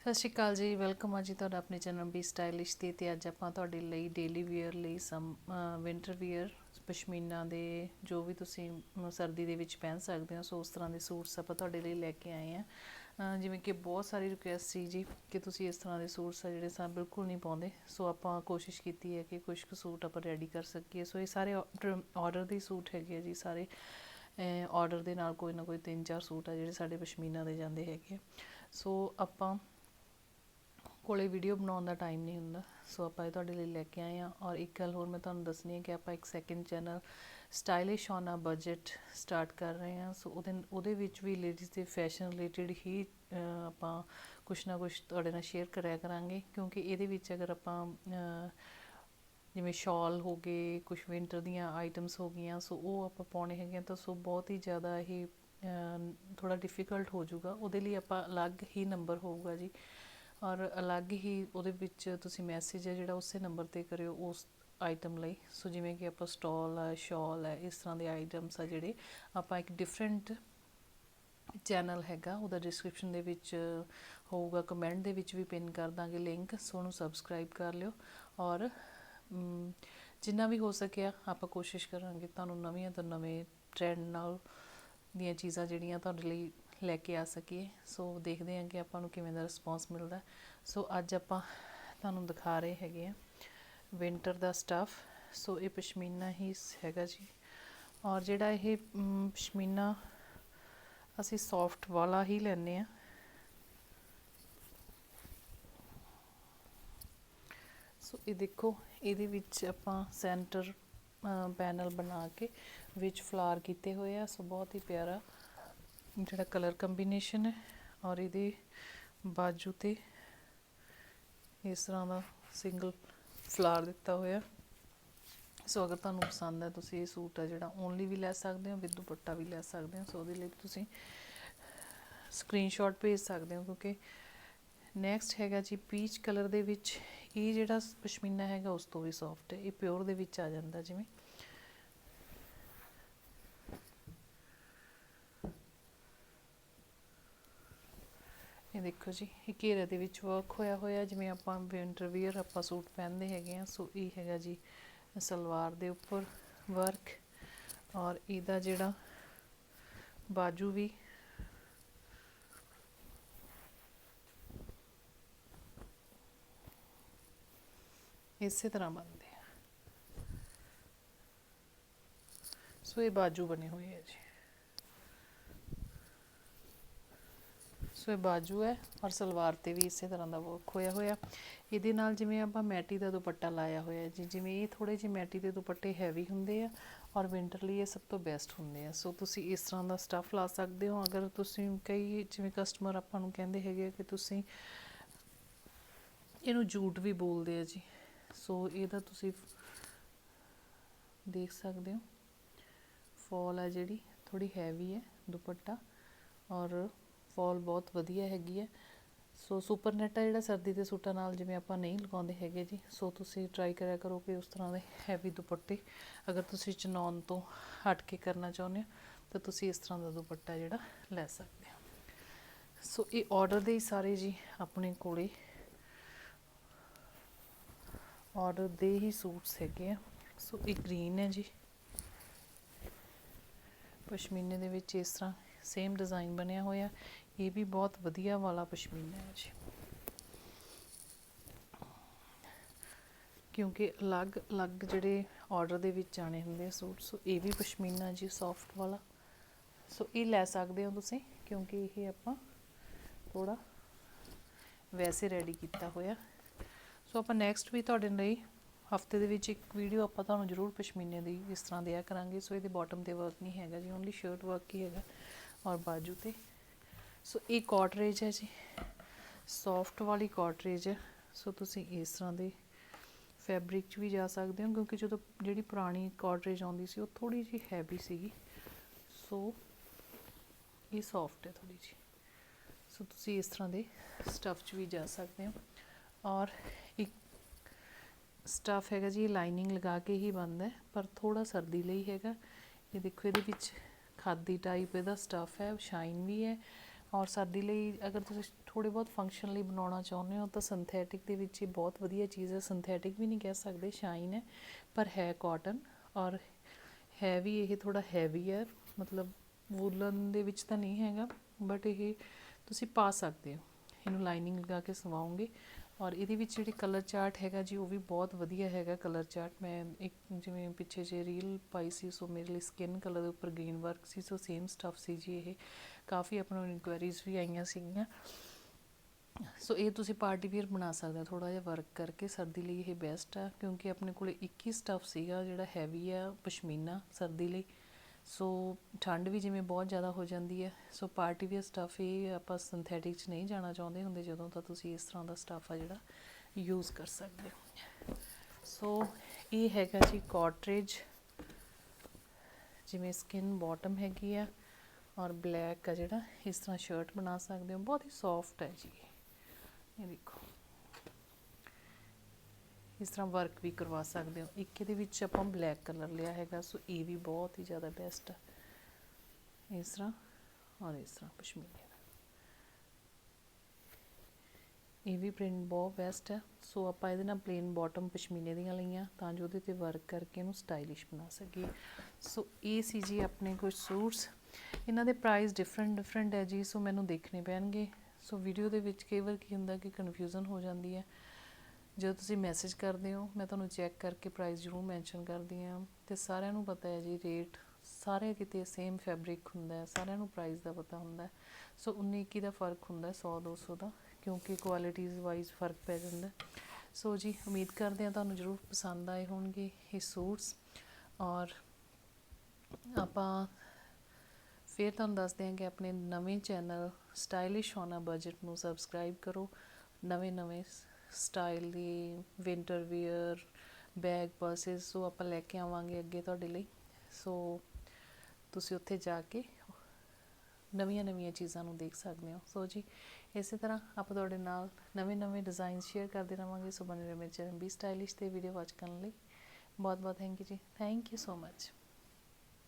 ਸਤਿ ਸ਼੍ਰੀ ਅਕਾਲ ਜੀ ਵੈਲਕਮ ਆ ਜੀ ਤੁਹਾਡਾ ਆਪਣੇ ਚੈਨਲ ਬੀ ਸਟਾਈਲਿਸ਼ ਤੇ ਤੇ ਅੱਜ ਆਪਾਂ ਤੁਹਾਡੇ ਲਈ ਡੇਲੀ ਵੇਅਰ ਲਈ ਸਮ ਵਿੰਟਰ ਵੇਅਰ ਪਸ਼ਮੀਨਾ ਦੇ ਜੋ ਵੀ ਤੁਸੀਂ ਸਰਦੀ ਦੇ ਵਿੱਚ ਪਹਿਨ ਸਕਦੇ ਹੋ, ਸੋ ਉਸ ਤਰ੍ਹਾਂ ਦੇ ਸੂਟਸ ਆਪਾਂ ਤੁਹਾਡੇ ਲਈ ਲੈ ਕੇ ਆਏ ਆ ਜਿਵੇਂ ਕਿ ਬਹੁਤ ਸਾਰੀ ਰਿਕੁਐਸਟ ਸੀ ਜੀ ਕਿ ਤੁਸੀਂ ਇਸ ਤਰ੍ਹਾਂ ਦੇ ਸੂਟਸ ਆ ਜਿਹੜੇ ਸਾ ਬਿਲਕੁਲ ਨਹੀਂ ਪਾਉਂਦੇ। ਸੋ ਆਪਾਂ ਕੋਸ਼ਿਸ਼ ਕੀਤੀ ਹੈ ਕਿ ਕੁਝ ਕੁ ਸੂਟ ਆਪਾਂ ਰੈਡੀ ਕਰ ਸਕੀਏ। ਸੋ ਇਹ ਸਾਰੇ ਆਰਡਰ ਦੇ ਸੂਟ ਹੈਗੇ ਆ ਜੀ ਸਾਰੇ। ਆਰਡਰ ਦੇ ਨਾਲ ਕੋਈ ਨਾ ਕੋਈ ਤਿੰਨ ਚਾਰ ਸੂਟ ਆ ਜਿਹੜੇ ਸਾਡੇ ਪਸ਼ਮੀਨਾ ਦੇ ਜਾਂਦੇ ਹੈਗੇ ਆ। ਸੋ ਆਪਾਂ ਕੋਲੇ ਵੀਡੀਓ ਬਣਾਉਣ ਦਾ ਟਾਈਮ ਨਹੀਂ ਹੁੰਦਾ। ਸੋ ਆਪਾਂ ਇਹ ਤੁਹਾਡੇ ਲਈ ਲੈ ਕੇ ਆਏ ਆ ਔਰ ਇੱਕ ਗੱਲ ਹੋਰ ਮੈਂ ਤੁਹਾਨੂੰ ਦੱਸਣੀ ਹੈ ਕਿ ਆਪਾਂ ਇੱਕ second channel stylish on a budget start ਕਰ ਰਹੇ ਹਾਂ। ਸੋ ਉਹਦੇ ਉਹਦੇ ਵਿੱਚ ਵੀ ਲੇਡੀਜ਼ ਦੇ ਫੈਸ਼ਨ ਰਿਲੇਟਡ ਹੀ ਆਪਾਂ ਕੁਛ ਨਾ ਕੁਛ ਤੁਹਾਡੇ ਨਾਲ ਸ਼ੇਅਰ ਕਰਿਆ ਕਰਾਂਗੇ। ਕਿਉਂਕਿ ਇਹਦੇ ਵਿੱਚ ਅਗਰ ਆਪਾਂ ਜਿਵੇਂ ਸ਼ਾਲ ਹੋ ਗਏ ਕੁਝ ਵਿੰਟਰ ਦੀਆਂ ਆਈਟਮਸ ਹੋ ਗਈਆਂ ਸੋ ਉਹ ਆਪਾਂ ਪਾਉਣੇ ਹੈਗੇ ਆ ਤਾਂ ਸੋ ਬਹੁਤ ਹੀ ਜ਼ਿਆਦਾ ਇਹ ਥੋੜਾ ਡਿਫਿਕਲਟ ਹੋ ਜਾਊਗਾ। ਉਹਦੇ ਲਈ ਆਪਾਂ ਅਲੱਗ ਹੀ ਨੰਬਰ ਹੋਊਗਾ ਜੀ। ਔਰ ਅਲੱਗ ਹੀ ਉਹਦੇ ਵਿੱਚ ਤੁਸੀਂ ਮੈਸੇਜ ਹੈ ਜਿਹੜਾ ਉਸੇ ਨੰਬਰ ਤੇ ਕਰਿਓ ਉਸ ਆਈਟਮ ਲਈ। ਸੋ ਜਿਵੇਂ ਕਿ ਆਪਾਂ ਸਟਾਲ ਹੈ ਸ਼ਾਲ ਹੈ, ਇਸ ਤਰ੍ਹਾਂ ਦੇ ਆਈਟਮਸ ਆ ਜਿਹੜੇ ਆਪਾਂ ਇੱਕ ਡਿਫਰੈਂਟ ਚੈਨਲ ਹੈਗਾ, ਉਹਦਾ ਡਿਸਕ੍ਰਿਪਸ਼ਨ ਦੇ ਵਿੱਚ ਹੋਊਗਾ ਕਮੈਂਟ ਦੇ ਵਿੱਚ ਵੀ ਪਿਨ ਕਰ ਦਾਂਗੇ ਲਿੰਕ ਸੋ ਉਹਨੂੰ ਸਬਸਕ੍ਰਾਈਬ ਕਰ ਲਿਓ। ਔਰ ਜਿੰਨਾ ਵੀ ਹੋ ਸਕਿਆ ਆਪਾਂ ਕੋਸ਼ਿਸ਼ ਕਰਾਂਗੇ ਤੁਹਾਨੂੰ ਨਵੀਆਂ ਤੋਂ ਨਵੇਂ ਟ੍ਰੈਂਡ ਨਾਲ ਦੀਆਂ ਚੀਜ਼ਾਂ ਜਿਹੜੀਆਂ ਤੁਹਾਡੇ ਲਈ ਲੈ ਕੇ ਆ ਸਕੀਏ। ਸੋ ਦੇਖਦੇ ਹਾਂ ਕਿ ਆਪਾਂ ਨੂੰ ਕਿਵੇਂ ਦਾ ਰਿਸਪੌਂਸ ਮਿਲਦਾ। ਸੋ ਅੱਜ ਆਪਾਂ ਤੁਹਾਨੂੰ ਦਿਖਾ ਰਹੇ ਹੈਗੇ ਆ ਵਿੰਟਰ ਦਾ ਸਟਫ ਸੋ ਇਹ ਪਸ਼ਮੀਨਾ ਹੀ ਹੈਗਾ ਜੀ। ਔਰ ਜਿਹੜਾ ਇਹ ਪਸ਼ਮੀਨਾ ਅਸੀਂ ਸੌਫਟ ਵਾਲਾ ਹੀ ਲੈਨੇ ਆ ਸੋ ਇਹ ਦੇਖੋ, ਇਹਦੇ ਵਿੱਚ ਆਪਾਂ ਸੈਂਟਰ ਪੈਨਲ ਬਣਾ ਕੇ ਵਿੱਚ ਫਲਾਰ ਕੀਤੇ ਹੋਏ ਆ। ਸੋ ਬਹੁਤ ਹੀ ਪਿਆਰਾ ਜਿਹੜਾ ਕਲਰ ਕੰਬੀਨੇਸ਼ਨ ਹੈ ਔਰ ਇਹਦੇ ਬਾਜੂ ਤੇ ਇਸ ਤਰ੍ਹਾਂ ਦਾ ਸਿੰਗਲ ਫਲਾਰ ਦਿੱਤਾ ਹੋਇਆ। ਸੋ ਅਗਰ ਤੁਹਾਨੂੰ ਪਸੰਦ ਹੈ, ਤੁਸੀਂ ਇਹ ਸੂਟ ਆ ਜਿਹੜਾ ਓਨਲੀ ਵੀ ਲੈ ਸਕਦੇ ਹੋ, ਵਿਦ ਦੁਪੱਟਾ ਵੀ ਲੈ ਸਕਦੇ ਹੋ। ਸੋ ਉਹਦੇ ਲਈ ਤੁਸੀਂ ਸਕਰੀਨਸ਼ਾਟ ਭੇਜ ਸਕਦੇ ਹੋ, ਕਿਉਂਕਿ ਨੈਕਸਟ ਹੈਗਾ ਜੀ ਪੀਚ ਕਲਰ ਦੇ ਵਿੱਚ। ਇਹ ਜਿਹੜਾ ਪਸ਼ਮੀਨਾ ਹੈਗਾ, ਉਸ ਤੋਂ ਵੀ ਸੌਫਟ ਹੈ। ਇਹ ਪਿਓਰ ਦੇ ਵਿੱਚ ਆ ਜਾਂਦਾ, ਜਿਵੇਂ ਇਹ ਦੇਖੋ ਜੀ, ਇਹ ਘੇਰੇ ਦੇ ਵਿੱਚ ਵਰਕ ਹੋਇਆ ਹੋਇਆ, ਜਿਵੇਂ ਆਪਾਂ ਵਿੰਟਰ ਵੀਅਰ ਆਪਾਂ ਸੂਟ ਪਹਿਨਦੇ ਹੈਗੇ ਆ ਸੋ ਇਹ ਹੈਗਾ ਜੀ ਸਲਵਾਰ ਦੇ ਉੱਪਰ ਵਰਕ ਔਰ ਇਹਦਾ ਜਿਹੜਾ ਬਾਜੂ ਵੀ ਇਸੇ ਤਰ੍ਹਾਂ ਬਣਦੇ ਆ। ਸੋ ਇਹ ਬਾਜੂ ਬਣੇ ਹੋਏ ਹੈ ਜੀ। ਸੋ ਇਹ ਬਾਜੂ ਹੈ ਔਰ ਸਲਵਾਰ ਤੇ ਵੀ ਇਸੇ ਤਰ੍ਹਾਂ ਦਾ ਵਰਕ ਹੋਇਆ ਹੋਇਆ। ਇਹਦੇ ਨਾਲ ਜਿਵੇਂ ਆਪਾਂ ਮੈਟੀ ਦਾ ਦੁਪੱਟਾ ਲਾਇਆ ਹੋਇਆ ਜੀ, ਜਿਵੇਂ ਇਹ ਥੋੜੇ ਜਿਹੇ ਮੈਟੀ ਦੇ ਦੁਪੱਟੇ ਹੈਵੀ ਹੁੰਦੇ ਆ ਔਰ ਵਿੰਟਰ ਲਈ ਇਹ ਸਭ ਤੋਂ ਬੈਸਟ ਹੁੰਦੇ ਆ। ਸੋ ਤੁਸੀਂ ਇਸ ਤਰ੍ਹਾਂ ਦਾ ਸਟੱਫ ਲਾ ਸਕਦੇ ਹੋ। ਅਗਰ ਤੁਸੀਂ ਕਈ ਜਿਵੇਂ ਕਸਟਮਰ ਆਪਾਂ ਨੂੰ ਕਹਿੰਦੇ ਹੈਗੇ ਆ ਕਿ ਤੁਸੀਂ ਇਹਨੂੰ ਜੂਟ ਵੀ ਬੋਲਦੇ ਆ ਜੀ। ਸੋ ਇਹਦਾ ਤੁਸੀਂ ਦੇਖ ਸਕਦੇ ਹੋ। ਫॉल ਹੈ ਜਿਹੜੀ ਥੋੜੀ ਹੈਵੀ ਹੈ ਦੁਪੱਟਾ ਔਰ ਫॉल ਬਹੁਤ ਵਧੀਆ ਹੈਗੀ ਹੈ। ਸੋ ਸੁਪਰ ਨੈਟ ਹੈ ਜਿਹੜਾ ਸਰਦੀ ਦੇ ਸੂਟਾਂ ਨਾਲ ਜਿਵੇਂ ਆਪਾਂ ਨਹੀਂ ਲਗਾਉਂਦੇ ਹੈਗੇ ਜੀ। ਸੋ ਤੁਸੀਂ ਟਰਾਈ ਕਰਿਆ ਕਰੋ ਕਿ ਉਸ ਤਰ੍ਹਾਂ ਦੇ ਹੈਵੀ ਦੁਪੱਟੇ। ਅਗਰ ਤੁਸੀਂ ਚਨੌਨ ਤੋਂ ਹਟ ਕੇ ਕਰਨਾ ਚਾਹੁੰਦੇ ਹੋ, ਤਾਂ ਤੁਸੀਂ ਇਸ ਤਰ੍ਹਾਂ ਦਾ ਦੁਪੱਟਾ ਜਿਹੜਾ ਲੈ ਸਕਦੇ ਹੋ। ਸੋ ਇਹ ਆਰਡਰ ਦੇ ਹੀ ਸਾਰੇ ਜੀ ਆਪਣੇ ਕੋਲੇ। ਆਰਡਰ ਦੇ ਹੀ ਸੂਟਸ ਹੈਗੇ ਆ। ਸੋ ਇਹ ਗ੍ਰੀਨ ਹੈ ਜੀ। ਪਸ਼ਮੀਨੇ ਦੇ ਵਿੱਚ ਇਸ ਤਰ੍ਹਾਂ ਸੇਮ ਡਿਜ਼ਾਈਨ ਬਣਿਆ ਹੋਇਆ। ਇਹ ਵੀ ਬਹੁਤ ਵਧੀਆ ਵਾਲਾ ਪਸ਼ਮੀਨਾ ਹੈ ਜੀ। ਕਿਉਂਕਿ ਅਲੱਗ-ਅਲੱਗ ਜਿਹੜੇ ਆਰਡਰ ਦੇ ਵਿੱਚ ਆਣੇ ਹੁੰਦੇ ਆ ਸੂਟ, ਸੋ ਇਹ ਵੀ ਪਸ਼ਮੀਨਾ ਜੀ ਸੌਫਟ ਵਾਲਾ। ਸੋ ਇਹ ਲੈ ਸਕਦੇ ਹੋ ਤੁਸੀਂ, ਕਿਉਂਕਿ ਇਹ ਆਪਾਂ ਥੋੜਾ ਵੈਸੇ ਰੈਡੀ ਕੀਤਾ ਹੋਇਆ। ਸੋ ਆਪਾਂ ਨੈਕਸਟ ਵੀ ਤੁਹਾਡੇ ਲਈ ਹਫ਼ਤੇ ਦੇ ਵਿੱਚ ਇੱਕ ਵੀਡੀਓ ਆਪਾਂ ਤੁਹਾਨੂੰ ਜ਼ਰੂਰ ਪਸ਼ਮੀਨੇ ਦੀ ਇਸ ਤਰ੍ਹਾਂ ਦਿਆ ਕਰਾਂਗੇ। ਸੋ ਇਹਦੇ ਬਾਟਮ ਤੇ ਵਰਕ ਨਹੀਂ ਹੈਗਾ ਜੀ ਓਨਲੀ ਸ਼ਰਟ ਵਰਕ ਹੀ ਹੈਗਾ ਔਰ ਬਾਜੂ ਤੇ। ਸੋ ਇਹ ਕਾਟਰੇਜ ਹੈ ਜੀ। ਸੌਫਟ ਵਾਲੀ ਕਾਟਰੇਜ ਹੈ। ਸੋ ਤੁਸੀਂ ਇਸ ਤਰ੍ਹਾਂ ਦੇ ਫੈਬਰਿਕ 'ਚ ਵੀ ਜਾ ਸਕਦੇ ਹੋ, ਕਿਉਂਕਿ ਜਦੋਂ ਜਿਹੜੀ ਪੁਰਾਣੀ ਕਾਟਰੇਜ ਆਉਂਦੀ ਸੀ, ਉਹ ਥੋੜੀ ਜਿਹੀ ਹੈਵੀ ਸੀਗੀ। ਸੋ ਇਹ ਸੌਫਟ ਹੈ ਥੋੜੀ ਜਿਹੀ। ਸੋ ਤੁਸੀਂ ਇਸ ਤਰ੍ਹਾਂ ਦੇ ਸਟੱਫ 'ਚ ਵੀ ਜਾ ਸਕਦੇ ਹੋ। ਔਰ ਇੱਕ ਸਟੱਫ ਹੈਗਾ ਜੀ ਲਾਈਨਿੰਗ ਲਗਾ ਕੇ ਹੀ ਬਣਦਾ ਹੈ, ਪਰ ਥੋੜਾ ਸਰਦੀ ਲਈ ਹੈਗਾ। ਇਹ ਦੇਖੋ, ਇਹਦੇ ਵਿੱਚ ਖਾਦੀ ਟਾਈਪ ਇਹਦਾ ਸਟੱਫ ਹੈ ਸ਼ਾਈਨ ਵੀ ਹੈ। ਔਰ ਸਰਦੀ ਲਈ ਅਗਰ ਤੁਸੀਂ ਥੋੜੇ ਬਹੁਤ ਫੰਕਸ਼ਨ ਲਈ ਬਣਾਉਣਾ ਚਾਹੁੰਦੇ ਹੋ, ਤਾਂ ਸਿੰਥੈਟਿਕ ਦੇ ਵਿੱਚ ਇਹ ਬਹੁਤ ਵਧੀਆ ਚੀਜ਼ ਹੈ। ਸਿੰਥੈਟਿਕ ਵੀ ਨਹੀਂ ਕਹਿ ਸਕਦੇ ਸ਼ਾਈਨ ਹੈ, ਪਰ ਹੈ ਕਾਟਨ ਔਰ ਹੈ ਵੀ ਇਹ ਥੋੜਾ ਹੈਵੀ ਹੈ। ਮਤਲਬ ਵੂਲਨ ਦੇ ਵਿੱਚ ਤਾਂ ਨਹੀਂ ਹੈਗਾ ਬਟ ਇਹ ਤੁਸੀਂ ਪਾ ਸਕਦੇ ਹੋ। ਇਹਨੂੰ ਲਾਈਨਿੰਗ ਲਗਾ ਕੇ ਸਵਾਓਗੇ। ਔਰ ਇਹਦੇ ਵਿੱਚ ਜਿਹੜੀ ਕਲਰ ਚਾਰਟ ਹੈਗਾ ਜੀ, ਉਹ ਵੀ ਬਹੁਤ ਵਧੀਆ ਹੈਗਾ ਕਲਰ ਚਾਰਟ ਮੈਂ ਇੱਕ ਜਿਵੇਂ ਪਿੱਛੇ ਜੇ ਰੀਲ ਪਾਈ ਸੀ, ਸੋ ਮੇਰੇ ਲਈ ਸਕਿਨ ਕਲਰ ਦੇ ਉੱਪਰ ਗ੍ਰੀਨ ਵਰਕ ਸੀ, ਸੋ ਸੇਮ ਸਟਫ ਸੀ ਜੀ ਇਹ। ਕਾਫੀ ਆਪਣਾ ਇਨਕੁਆਇਰੀਜ਼ ਵੀ ਆਈਆਂ ਸੀਗੀਆਂ। ਸੋ ਇਹ ਤੁਸੀਂ ਪਾਰਟੀ ਵੀਅਰ ਬਣਾ ਸਕਦੇ ਹੋ ਥੋੜਾ ਜਿਹਾ ਵਰਕ ਕਰਕੇ। ਸਰਦੀ ਲਈ ਇਹ ਬੈਸਟ ਆ, ਕਿਉਂਕਿ ਆਪਣੇ ਕੋਲੇ ਇੱਕ ਹੀ ਸਟਫ ਸੀਗਾ, ਜਿਹੜਾ ਹੈਵੀ ਆ, ਪਸ਼ਮੀਨਾ ਸਰਦੀ ਲਈ। ਸੋ ਠੰਡ ਵੀ ਜਿਵੇਂ ਬਹੁਤ ਜ਼ਿਆਦਾ ਹੋ ਜਾਂਦੀ ਹੈ, ਸੋ ਪਾਰਟੀ ਵੀਅਰ ਸਟੱਫ ਇਹ ਆਪਾਂ ਸਿੰਥੈਟਿਕ 'ਚ ਨਹੀਂ ਜਾਣਾ ਚਾਹੁੰਦੇ ਹੁੰਦੇ ਜਦੋਂ ਤਾਂ ਤੁਸੀਂ ਇਸ ਤਰ੍ਹਾਂ ਦਾ ਸਟੱਫ ਆ ਜਿਹੜਾ ਯੂਜ਼ ਕਰ ਸਕਦੇ ਹੋ। ਸੋ ਇਹ ਹੈਗਾ ਜੀ ਕਾਟਰੇਜ ਜਿਵੇਂ ਸਕਿਨ ਬਾਟਮ ਹੈਗੀ ਆ ਔਰ ਬਲੈਕ ਆ ਜਿਹੜਾ, ਇਸ ਤਰ੍ਹਾਂ ਸ਼ਰਟ ਬਣਾ ਸਕਦੇ ਹੋ, ਬਹੁਤ ਹੀ ਸੌਫਟ ਹੈ ਜੀ ਇਹ ਦੇਖੋ। ਇਸ ਤਰ੍ਹਾਂ ਵਰਕ ਵੀ ਕਰਵਾ ਸਕਦੇ ਹੋ। ਇੱਕ ਇਹਦੇ ਵਿੱਚ ਆਪਾਂ ਬਲੈਕ ਕਲਰ ਲਿਆ ਹੈਗਾ, ਸੋ ਇਹ ਵੀ ਬਹੁਤ ਹੀ ਜ਼ਿਆਦਾ ਬੈਸਟ ਹੈ ਇਸ ਤਰ੍ਹਾਂ, ਔਰ ਇਸ ਤਰ੍ਹਾਂ ਪਸ਼ਮੀਨੇ। ਦਾ ਇਹ ਵੀ ਪ੍ਰਿੰਟ ਬਹੁਤ ਬੈਸਟ ਹੈ ਸੋ ਆਪਾਂ ਇਹਦੇ ਨਾਲ ਪਲੇਨ ਬਾਟਮ ਪਸ਼ਮੀਨੇ ਦੀਆਂ ਲਈਆਂ ਤਾਂ ਜੋ ਉਹਦੇ ਤੇ ਵਰਕ ਕਰਕੇ ਇਹਨੂੰ ਸਟਾਈਲਿਸ਼ ਬਣਾ ਸਕੀਏ। ਸੋ ਇਹ ਸੀ ਜੀ ਆਪਣੇ ਕੁਝ ਸੂਟਸ। ਇਹਨਾਂ ਦੇ ਪ੍ਰਾਈਸ ਡਿਫਰੈਂਟ ਡਿਫਰੈਂਟ ਹੈ ਜੀ, ਸੋ ਮੈਨੂੰ ਦੇਖਣੇ ਪੈਣਗੇ। ਸੋ ਵੀਡੀਓ ਦੇ ਵਿੱਚ ਕਈ ਵਾਰ ਕੀ ਹੁੰਦਾ ਕਿ ਕਨਫਿਊਜ਼ਨ ਹੋ ਜਾਂਦੀ ਹੈ। ਜਦੋਂ ਤੁਸੀਂ ਮੈਸੇਜ ਕਰਦੇ ਹੋ, ਮੈਂ ਤੁਹਾਨੂੰ ਚੈੱਕ ਕਰਕੇ ਪ੍ਰਾਈਸ ਜ਼ਰੂਰ ਮੈਂਸ਼ਨ ਕਰਦੀ ਹਾਂ ਤੇ ਸਾਰਿਆਂ ਨੂੰ ਪਤਾ ਹੈ ਜੀ ਰੇਟ ਸਾਰੇ ਕਿਤੇ ਸੇਮ ਫੈਬਰਿਕ ਹੁੰਦਾ ਹੈ, ਸਾਰਿਆਂ ਨੂੰ ਪ੍ਰਾਈਸ ਦਾ ਪਤਾ ਹੁੰਦਾ ਹੈ। ਸੋ 19 21 ਦਾ ਫ਼ਰਕ ਹੁੰਦਾ ਹੈ 100 200 ਦਾ, ਕਿਉਂਕਿ ਕੁਆਲਿਟੀਜ਼ ਵਾਈਜ਼ ਫ਼ਰਕ ਪੈ ਜਾਂਦਾ ਸੋ ਜੀ ਉਮੀਦ ਕਰਦੇ ਹਾਂ ਤੁਹਾਨੂੰ ਜ਼ਰੂਰ ਪਸੰਦ ਆਏ ਹੋਣਗੇ ਇਹ ਸੂਟਸ ਔਰ ਆਪਾਂ ਫਿਰ ਤੁਹਾਨੂੰ ਦੱਸਦੇ ਹਾਂ ਕਿ ਆਪਣੇ ਨਵੇਂ ਚੈਨਲ ਸਟਾਈਲਿਸ਼ ਹੋਣਾ ਬਜਟ ਨੂੰ ਸਬਸਕ੍ਰਾਈਬ ਕਰੋ ਨਵੇਂ ਨਵੇਂ ਸਟਾਈਲ ਦੀ winter wear bag purses so ਆਪਾਂ ਲੈ ਕੇ ਆਵਾਂਗੇ ਅੱਗੇ ਤੁਹਾਡੇ ਲਈ। ਸੋ ਤੁਸੀਂ ਉੱਥੇ ਜਾ ਕੇ ਨਵੀਆਂ ਨਵੀਆਂ ਚੀਜ਼ਾਂ ਨੂੰ ਦੇਖ ਸਕਦੇ ਹੋ। ਸੋ ਜੀ, ਇਸੇ ਤਰ੍ਹਾਂ ਆਪਾਂ ਤੁਹਾਡੇ ਨਾਲ ਨਵੇਂ ਨਵੇਂ ਡਿਜ਼ਾਈਨ ਸ਼ੇਅਰ ਕਰਦੇ ਰਵਾਂਗੇ। ਸੋ ਬਣੇ ਰਹੋ ਮੇਰੇ ਚੈਨਲ ਬੀ ਸਟਾਈਲਿਸ਼ ਤੇ ਵੀਡੀਓ ਵਾਚ ਕਰਨ ਲਈ। ਬਹੁਤ ਬਹੁਤ ਥੈਂਕ ਯੂ ਜੀ। Thank you so much